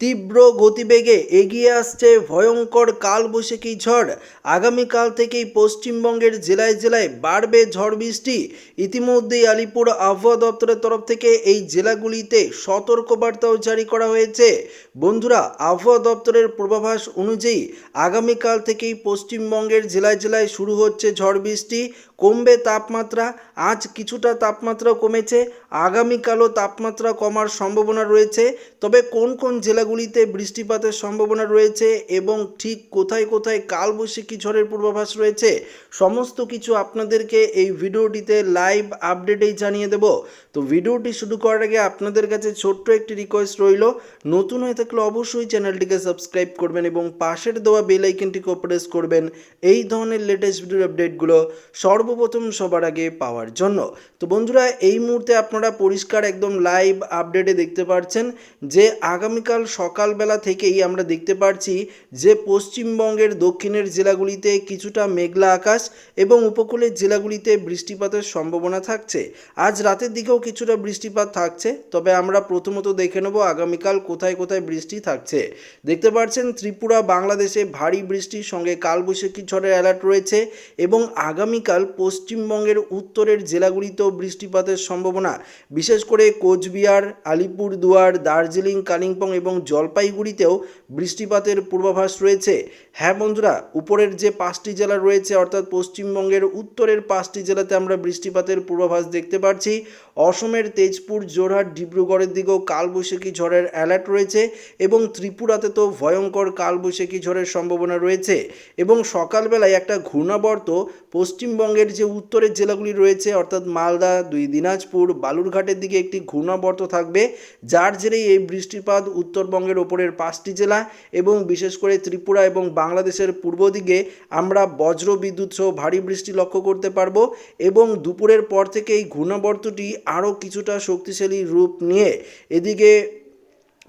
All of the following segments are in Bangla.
তীব্র গতিবেগে এগিয়ে আসছে ভয়ঙ্কর কালবৈশাখী ঝড়। আগামীকাল থেকেই পশ্চিমবঙ্গের জেলায় জেলায় বাড়বে ঝড় বৃষ্টি। ইতিমধ্যেই আলিপুর আবহাওয়া দপ্তরের তরফ থেকে এই জেলাগুলিতে সতর্কবার্তাও জারি করা হয়েছে। বন্ধুরা, আবহাওয়া দপ্তরের পূর্বাভাস অনুযায়ী আগামীকাল থেকেই পশ্চিমবঙ্গের জেলায় জেলায় শুরু হচ্ছে ঝড় বৃষ্টি। কমবে তাপমাত্রা, আজ কিছুটা তাপমাত্রা কমেছে, আগামীকালও তাপমাত্রা কমার সম্ভাবনা রয়েছে। তবে কোন কোন জেলাগুলিতে বৃষ্টিপাতের সম্ভাবনা রয়েছে এবং ঠিক কোথায় কোথায় কালবৈশাখী ঝড়ের পূর্বাভাস রয়েছে, সমস্ত কিছু আপনাদেরকে এই ভিডিওটিতে লাইভ আপডেটেই জানিয়ে দেব। তো ভিডিওটি শুরু করার আগে আপনাদের কাছে ছোট্ট একটি রিকোয়েস্ট রইল, নতুন হয়ে থাকলে অবশ্যই চ্যানেলটিকে সাবস্ক্রাইব করবেন এবং পাশের দেওয়া বেল আইকনটিকে প্রেস করবেন। এই ধরনের লেটেস্ট ভিডিওর আপডেটগুলো সর্বপ্রথম সবার আগে পাওয়ার জন্য। তো বন্ধুরা, এই মুহূর্তে আপনারা পরিষ্কার একদম লাইভ আপডেটে দেখতে পাচ্ছেন যে আগামীকাল সকালবেলা থেকেই আমরা দেখতে পাচ্ছি যে পশ্চিমবঙ্গের দক্ষিণের জেলাগুলিতে কিছুটা মেঘলা আকাশ এবং উপকূলের জেলাগুলিতে বৃষ্টিপাতের সম্ভাবনা থাকছে। আজ রাতের দিকেও কিছুটা বৃষ্টিপাত থাকছে, তবে আমরা প্রথমত দেখে নেব আগামীকাল কোথায় কোথায় বৃষ্টি থাকছে। দেখতে পাচ্ছেন ত্রিপুরা, বাংলাদেশে ভারী বৃষ্টির সঙ্গে কালবৈশাখী ঝড়ের অ্যালার্ট রয়েছে এবং আগামীকাল পশ্চিমবঙ্গের উত্তরের জেলাগুলিতেও বৃষ্টিপাতের সম্ভাবনা। বিশেষ করে কোচবিহার আলিপুরদুয়ার দার্জিলিং কালিম্পং এবং জলপাইগুড়িতেও বৃষ্টিপাতের পূর্বাভাস রয়েছে। হ্যাঁ বন্ধুরা, উপরের যে পাঁচটি জেলা রয়েছে, অর্থাৎ পশ্চিমবঙ্গের উত্তরের পাঁচটি জেলাতে আমরা বৃষ্টিপাতের পূর্বাভাস দেখতে পাচ্ছি অসমের তেজপুর জোরহাট ডিব্রুগড়ের দিকেও কালবৈশাখী ঝড়ের অ্যালার্ট রয়েছে এবং ত্রিপুরাতে তো ভয়ঙ্কর কালবৈশাখী ঝড়ের সম্ভাবনা রয়েছে। এবং সকালবেলায় একটা ঘূর্ণাবর্ত পশ্চিমবঙ্গের যে উত্তরের জেলাগুলি রয়েছে, অর্থাৎ মালদা, দুই দিনাজপুর, বালুরঘাটের দিকে একটি ঘূর্ণাবর্ত থাকবে। যার জেরেই এই বৃষ্টিপাত উত্তরবঙ্গের ওপরের পাঁচটি জেলা এবং বিশেষ করে ত্রিপুরা এবং বাংলাদেশের পূর্ব দিকে আমরা বজ্র বিদ্যুৎ সহ ভারী বৃষ্টি লক্ষ্য করতে পারব এবং দুপুরের পর থেকে এই ঘূর্ণাবর্তটি আরও কিছুটা শক্তিশালী রূপ নিয়ে এদিকে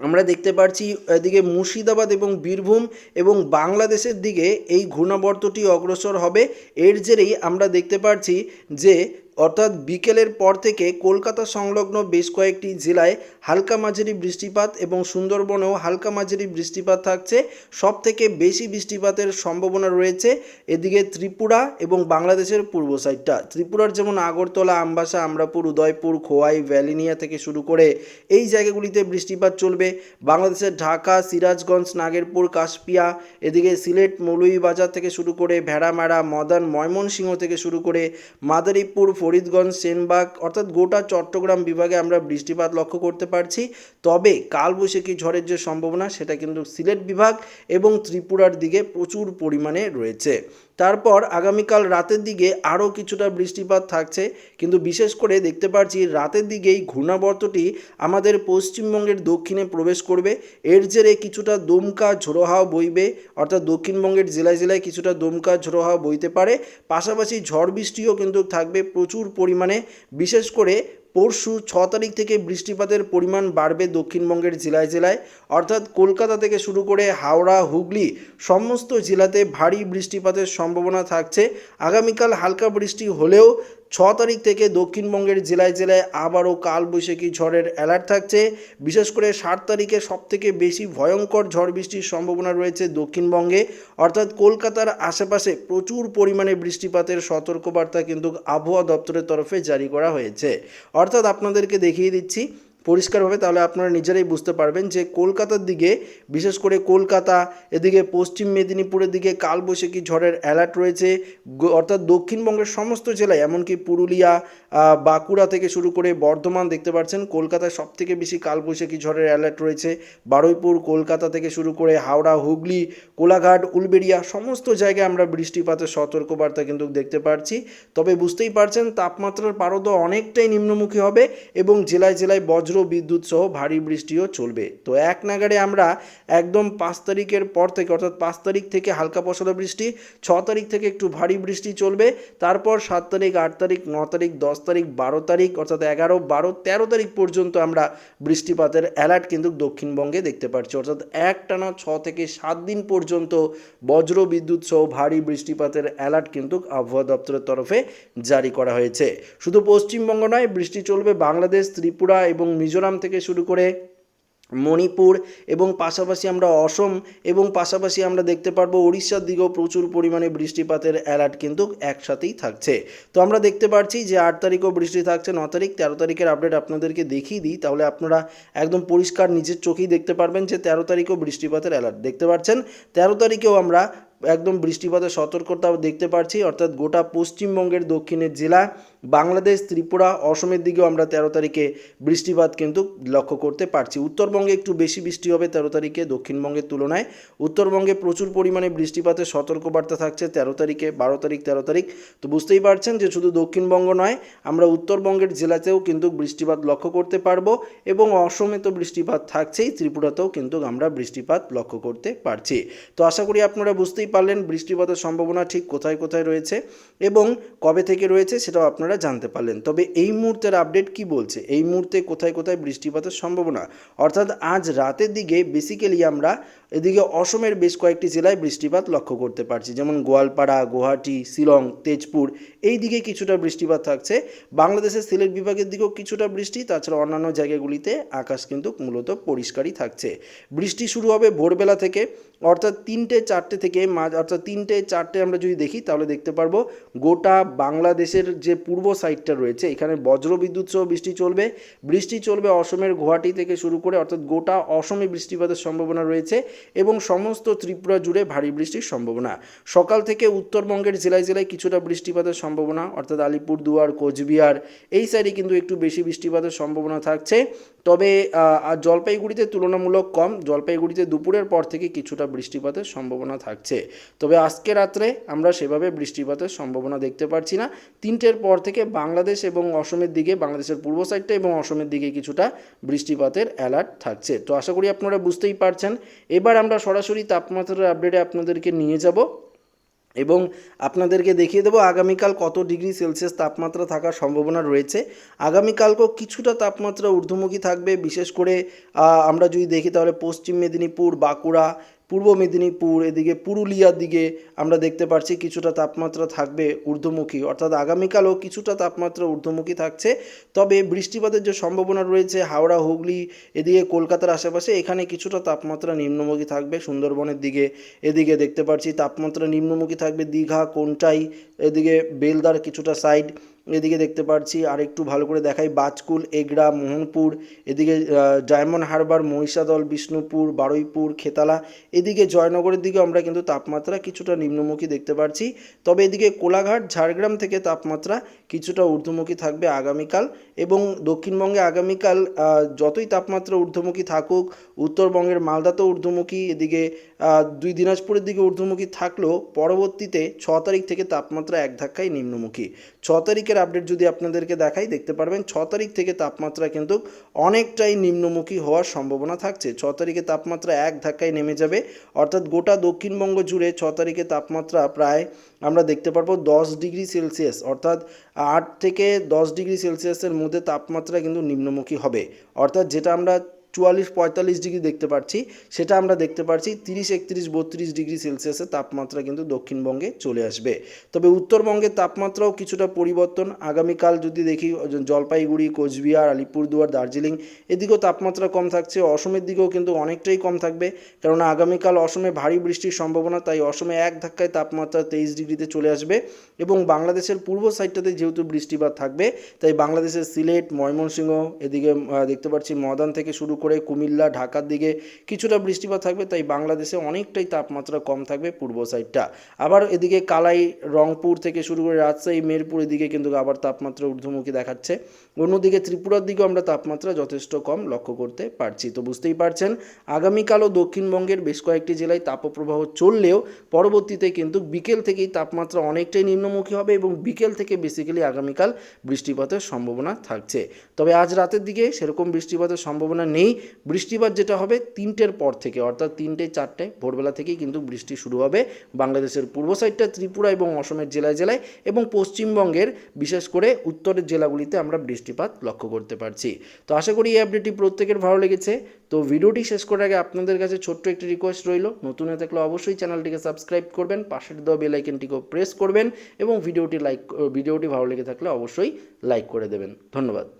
আমরা দেখতে পাচ্ছি এদিকে মুর্শিদাবাদ এবং বীরভূম এবং বাংলাদেশের দিকে এই ঘূর্ণাবর্তটি অগ্রসর হবে। এর জেরেই আমরা দেখতে পাচ্ছি যে অর্থাৎ বিকেলের পর থেকে কলকাতা সংলগ্ন বেশ কয়েকটি জেলায় হালকা মাঝারি বৃষ্টিপাত এবং সুন্দরবনেও হালকা মাঝারি বৃষ্টিপাত থাকছে। সব থেকে বেশি বৃষ্টিপাতের সম্ভাবনা রয়েছে এদিকে ত্রিপুরা এবং বাংলাদেশের পূর্ব সাইডটা। ত্রিপুরার যেমন আগরতলা, আমবাসা, আমরাপুর, উদয়পুর, খোয়াই, ভ্যালিনিয়া থেকে শুরু করে এই জায়গাগুলিতে বৃষ্টিপাত চলবে। বাংলাদেশের ঢাকা, সিরাজগঞ্জ, নাগেরপুর, কাশপিয়া, এদিকে সিলেট মৌলুইবাজার থেকে শুরু করে ভেড়ামারা, মদন, ময়মনসিংহ থেকে শুরু করে মাদারীপুর ফরিদগঞ্জ, সেনবাগ, অর্থাৎ গোটা চট্টগ্রাম বিভাগে আমরা বৃষ্টিপাত লক্ষ্য করতে পারছি। তবে কালবৈশাখী ঝড়ের যে সম্ভাবনা, সেটা কিন্তু সিলেট বিভাগ এবং ত্রিপুরার দিকে প্রচুর পরিমাণে রয়েছে। তারপর আগামীকাল রাতের দিকে আরও কিছুটা বৃষ্টিপাত থাকছে, কিন্তু বিশেষ করে দেখতে পাচ্ছি রাতের দিকেই ঘূর্ণাবর্তটি আমাদের পশ্চিমবঙ্গের দক্ষিণে প্রবেশ করবে। এর জেরে কিছুটা দমকা ঝোড়ো হাওয়া বইবে, অর্থাৎ দক্ষিণবঙ্গের জেলায় জেলায় কিছুটা দমকা ঝোড়ো হাওয়া বইতে পারে। পাশাপাশি ঝড় বৃষ্টিও কিন্তু থাকবে প্রচুর পরিমাণে, বিশেষ করে পরশু ছ তারিখ থেকে বৃষ্টিপাতের পরিমাণ বাড়বে দক্ষিণবঙ্গের জেলায় জেলায়। অর্থাৎ কলকাতা থেকে শুরু করে হাওড়া, হুগলি সমস্ত জেলাতে ভারী বৃষ্টিপাতের সম্ভাবনা থাকছে। আগামীকাল হালকা বৃষ্টি হলেও ছ তারিখ থেকে দক্ষিণবঙ্গের জেলায় জেলায় আবারও কালবৈশাখী ঝড়ের অ্যালার্ট থাকছে। বিশেষ করে সাত তারিখে সবথেকে বেশি ভয়ঙ্কর ঝড় বৃষ্টির সম্ভাবনা রয়েছে দক্ষিণবঙ্গে। অর্থাৎ কলকাতার আশেপাশে প্রচুর পরিমাণে বৃষ্টিপাতের সতর্কবার্তা কিন্তু আবহাওয়া দপ্তরের তরফে জারি করা হয়েছে। অর্থাৎ আপনাদেরকে দেখিয়ে দিচ্ছি পরিষ্কারভাবে তাহলে আপনারা নিজেরাই বুঝতে পারবেন যে কলকাতার দিকে, বিশেষ করে কলকাতা, এদিকে পশ্চিম মেদিনীপুরের দিকে কালবৈশাখী ঝড়ের অ্যালার্ট রয়েছে অর্থাৎ দক্ষিণবঙ্গের সমস্ত জেলায়, এমনকি পুরুলিয়া বাঁকুড়া থেকে শুরু করে বর্ধমান দেখতে পাচ্ছেন, কলকাতায় সব থেকে বেশি কালবৈশাখী ঝড়ের অ্যালার্ট রয়েছে। বারুইপুর, কলকাতা থেকে শুরু করে হাওড়া, হুগলি, কোলাঘাট, উলবেড়িয়া, সমস্ত জায়গায় আমরা বৃষ্টিপাতের সতর্কবার্তা কিন্তু দেখতে পাচ্ছি তবে বুঝতেই পারছেন, তাপমাত্রার পারদ অনেকটাই নিম্নমুখী হবে এবং জেলায় জেলায় বজ্র বিদ্যুৎ সহ ভারী বৃষ্টিও চলবে। তো এক নাগাড়ে আমরা একদম পাঁচ তারিখের পর থেকে, অর্থাৎ পাঁচ তারিখ থেকে হালকা পশলা বৃষ্টি, ছ তারিখ থেকে একটু ভারী বৃষ্টি চলবে, তারপর সাত তারিখ, আট তারিখ, ন তারিখ, দশ তারিখ, বারো তারিখ, অর্থাৎ এগারো, বারো, তেরো তারিখ পর্যন্ত আমরা বৃষ্টিপাতের অ্যালার্ট কিন্তু দক্ষিণবঙ্গে দেখতে পাচ্ছি। অর্থাৎ একটানা ছ থেকে সাত দিন পর্যন্ত বজ্র বিদ্যুৎ সহ ভারী বৃষ্টিপাতের অ্যালার্ট কিন্তু আবহাওয়া দপ্তরের তরফে জারি করা হয়েছে। শুধু পশ্চিমবঙ্গ নয়, বৃষ্টি চলবে বাংলাদেশ, ত্রিপুরা এবং মিজোরাম থেকে শুরু করে মণিপুর এবং পাশাপাশি আমরা অসম এবং পাশাপাশি আমরা দেখতে পারব উড়িষ্যার দিকেও প্রচুর পরিমাণে বৃষ্টিপাতের অ্যালার্ট কিন্তু একসাথেই থাকছে। তো আমরা দেখতে পাচ্ছি যে আট তারিখও বৃষ্টি থাকছে, ন তারিখ, তেরো তারিখের আপডেট আপনাদেরকে দেখিয়ে দিই। তাহলে আপনারা একদম পরিষ্কার নিজের চোখেই দেখতে পারবেন যে তেরো তারিখেও বৃষ্টিপাতের অ্যালার্ট দেখতে পাচ্ছেন তেরো তারিখেও আমরা একদম বৃষ্টিপাতের সতর্কতা দেখতে পাচ্ছি অর্থাৎ গোটা পশ্চিমবঙ্গের দক্ষিণের জেলা, বাংলাদেশ, ত্রিপুরা, অসমের দিকেও আমরা তেরো তারিখে বৃষ্টিপাত কিন্তু লক্ষ্য করতে পারছি। উত্তরবঙ্গে একটু বেশি বৃষ্টি হবে তেরো তারিখে দক্ষিণবঙ্গের তুলনায়। উত্তরবঙ্গে প্রচুর পরিমাণে বৃষ্টিপাতের সতর্কবার্তা থাকছে তেরো তারিখে, বারো তারিখ, তেরো তারিখ। তো বুঝতেই পারছেন যে শুধু দক্ষিণবঙ্গ নয়, আমরা উত্তরবঙ্গের জেলাতেও কিন্তু বৃষ্টিপাত লক্ষ্য করতে পারব এবং অসমে তো বৃষ্টিপাত থাকছেই, ত্রিপুরাতেও কিন্তু আমরা বৃষ্টিপাত লক্ষ্য করতে পারছি। তো আশা করি আপনারা বুঝতেই পারলেন, বৃষ্টিপাতের সম্ভাবনা ঠিক কোথায় কোথায় রয়েছে এবং কবে থেকে রয়েছে সেটাও আপনারা জানতে পারলেন। তবে এই মুহূর্তের আপডেট কি বলছে? এই মুহূর্তে কোথায় কোথায় বৃষ্টিপাতের সম্ভাবনা? অর্থাৎ আজ রাতের দিকে বেসিক্যালি আমরা এদিকে অসমের বেশ কয়েকটি জেলায় বৃষ্টিপাত লক্ষ্য করতে পারছি, যেমন গোয়ালপাড়া, গুয়াহাটি, শিলং, তেজপুর। এই দিকে কিছুটা বৃষ্টিপাত থাকছে। বাংলাদেশের সিলেট বিভাগের দিকেও কিছুটা বৃষ্টি, তাছাড়া অন্যান্য জায়গাগুলিতে আকাশ কিন্তু মূলত পরিষ্কারই থাকছে। বৃষ্টি শুরু হবে ভোরবেলা থেকে, অর্থাৎ তিনটে চারটে থেকে মাঝ অর্থাৎ তিনটে চারটে আমরা যদি দেখি, তাহলে দেখতে পারব গোটা বাংলাদেশের যে পূর্ব সাইডটা রয়েছে, এখানে বজ্রবিদ্যুৎ সহ বৃষ্টি চলবে। বৃষ্টি চলবে অসমের গুয়াহাটি থেকে শুরু করে, অর্থাৎ গোটা অসমে বৃষ্টিপাতের সম্ভাবনা রয়েছে। এবং সমস্ত ত্রিপুরা জুড়ে ভারী বৃষ্টির সম্ভাবনা। সকাল থেকে উত্তরবঙ্গের জেলায় জেলায় কিছুটা বৃষ্টিপাতের সম্ভাবনা, অর্থাৎ আলিপুরদুয়ার, কোচবিহার, এই সাইডে কিন্তু একটু বেশি বৃষ্টিপাতের সম্ভাবনা থাকছে। তবে জলপাইগুড়িতে তুলনামূলক কম। জলপাইগুড়িতে দুপুরের পর থেকে কিছুটা বৃষ্টিপাতের সম্ভাবনা থাকছে। তবে আজকে রাত্রে আমরা সেভাবে বৃষ্টিপাতের সম্ভাবনা দেখতে পাচ্ছি না। তিনটের পর থেকে বাংলাদেশ এবং অসমের দিকে, বাংলাদেশের পূর্ব সাইডটা এবং অসমের দিকে কিছুটা বৃষ্টিপাতের অ্যালার্ট থাকছে। তো আশা করি আপনারা বুঝতেই পারছেন। এবার আমরা সরাসরি তাপমাত্রার আপডেটে আপনাদেরকে নিয়ে যাব। এবং আপনাদেরকে দেখিয়ে দেবো আগামীকাল কত ডিগ্রি সেলসিয়াস তাপমাত্রা থাকার সম্ভাবনা রয়েছে। আগামীকালকেও কিছুটা তাপমাত্রা ঊর্ধ্বমুখী থাকবে। বিশেষ করে আমরা যদি দেখি তাহলে পশ্চিম মেদিনীপুর, বাঁকুড়া পূর্ব মেদিনীপুর, এদিকে পুরুলিয়ার দিকে আমরা দেখতে পাচ্ছি কিছুটা তাপমাত্রা থাকবে ঊর্ধ্বমুখী। অর্থাৎ আগামীকালও কিছুটা তাপমাত্রা ঊর্ধ্বমুখী থাকছে। তবে বৃষ্টিপাতের যে সম্ভাবনা রয়েছে, হাওড়া, হুগলি, এদিকে কলকাতার আশেপাশে এখানে কিছুটা তাপমাত্রা নিম্নমুখী থাকবে সুন্দরবনের দিকে। এদিকে দেখতে পাচ্ছি তাপমাত্রা নিম্নমুখী থাকবে দীঘা, কোনটাই, এদিকে বেলদার কিছুটা সাইড এদিকে দেখতে পাচ্ছি আর একটু ভালো করে দেখাই বাজকুল, এগড়া, মোহনপুর, এদিকে ডায়মন্ড হারবার, মহিষাদল, বিষ্ণুপুর, বারুইপুর, খেতালা, এদিকে জয়নগরের দিকে আমরা কিন্তু তাপমাত্রা কিছুটা নিম্নমুখী দেখতে পাচ্ছি তবে এদিকে কোলাঘাট, ঝাড়গ্রাম থেকে তাপমাত্রা কিছুটা ঊর্ধ্বমুখী থাকবে আগামীকাল। এবং দক্ষিণবঙ্গে আগামীকাল যতই তাপমাত্রা ঊর্ধ্বমুখী থাকুক, উত্তরবঙ্গের মালদাতেও ঊর্ধ্বমুখী, এদিকে দুই দিনাজপুরের দিকে ঊর্ধ্বমুখী থাকলেও পরবর্তীতে ছ তারিখ থেকে তাপমাত্রা এক ধাক্কায় নিম্নমুখী। ছ তারিখের আপডেট যদি আপনাদেরকে দেখাই, দেখতে পারবেন ছ তারিখ থেকে তাপমাত্রা কিন্তু অনেকটাই নিম্নমুখী হওয়ার সম্ভাবনা থাকছে। ছ তারিখে তাপমাত্রা এক ধাক্কায় নেমে যাবে, অর্থাৎ গোটা দক্ষিণবঙ্গ জুড়ে ছ তারিখে তাপমাত্রা প্রায়, আমরা দেখতে পারব দশ ডিগ্রি সেলসিয়াস, অর্থাৎ আট থেকে দশ ডিগ্রি সেলসিয়াসের মধ্যে তাপমাত্রা কিন্তু নিম্নমুখী হবে। অর্থাৎ যেটা আমরা চুয়াল্লিশ, পঁয়তাল্লিশ ডিগ্রি দেখতে পাচ্ছি সেটা আমরা দেখতে পাচ্ছি তিরিশ, একত্রিশ, বত্রিশ ডিগ্রি সেলসিয়াসের তাপমাত্রা কিন্তু দক্ষিণবঙ্গে চলে আসবে। তবে উত্তরবঙ্গের তাপমাত্রাও কিছুটা পরিবর্তন। আগামীকাল যদি দেখি, জলপাইগুড়ি, কোচবিহার, আলিপুরদুয়ার, দার্জিলিং, এদিকেও তাপমাত্রা কম থাকছে। অসমের দিকেও কিন্তু অনেকটাই কম থাকবে। কেননা আগামীকাল অসমে ভারী বৃষ্টির সম্ভাবনা, তাই অসমে এক ধাক্কায় তাপমাত্রা তেইশ ডিগ্রিতে চলে আসবে। এবং বাংলাদেশের পূর্ব সাইডটাতে যেহেতু বৃষ্টিপাত থাকবে, তাই বাংলাদেশের সিলেট, ময়মনসিংহ, এদিকে দেখতে পাচ্ছি মদান থেকে শুরু করে কুমিল্লা, ঢাকার দিকে কিছুটা বৃষ্টিপাত থাকবে, তাই বাংলাদেশে অনেকটাই তাপমাত্রা কম থাকবে পূর্ব সাইডটা। আবার এদিকে কালাই, রংপুর থেকে শুরু করে রাজশাহী, মেরপুর এদিকে কিন্তু আবার তাপমাত্রা ঊর্ধ্বমুখী দেখাচ্ছে। অন্যদিকে ত্রিপুরার দিকেও আমরা তাপমাত্রা যথেষ্ট কম লক্ষ্য করতে পারছি। তো বুঝতেই পারছেন, আগামীকালও দক্ষিণবঙ্গের বেশ কয়েকটি জেলায় তাপপ্রবাহ চললেও পরবর্তীতে কিন্তু বিকেল থেকেই তাপমাত্রা অনেকটাই নিম্নমুখী হবে এবং বিকেল থেকে বেসিক্যালি আগামীকাল বৃষ্টিপাতের সম্ভাবনা থাকছে। তবে আজ রাতের দিকে সেরকম বৃষ্টিপাতের সম্ভাবনা নেই বৃষ্টিপাত যেটা হবে তিনটের পর থেকে, অর্থাৎ তিনটে, চারটে, ভোরবেলা থেকেই কিন্তু বৃষ্টি শুরু হবে বাংলাদেশের পূর্ব সাইডটা, ত্রিপুরা এবং অসমের জেলায় জেলায় এবং পশ্চিমবঙ্গের, বিশেষ করে উত্তরের জেলাগুলিতে আমরা বৃষ্টিপাত লক্ষ্য করতে পারছি। তো আশা করি এই আপডেটটি প্রত্যেকের ভালো লেগেছে। তো ভিডিওটি শেষ করার আগে আপনাদের কাছে ছোট্ট একটি রিকোয়েস্ট রইল। নতুন হয়ে থাকলে অবশ্যই চ্যানেলটিকে সাবস্ক্রাইব করবেন পাশের দেওয়া বেল প্রেস করবেন এবং ভিডিওটি লাইক ভিডিওটি ভালো লেগে থাকলে অবশ্যই লাইক করে দেবেন। ধন্যবাদ।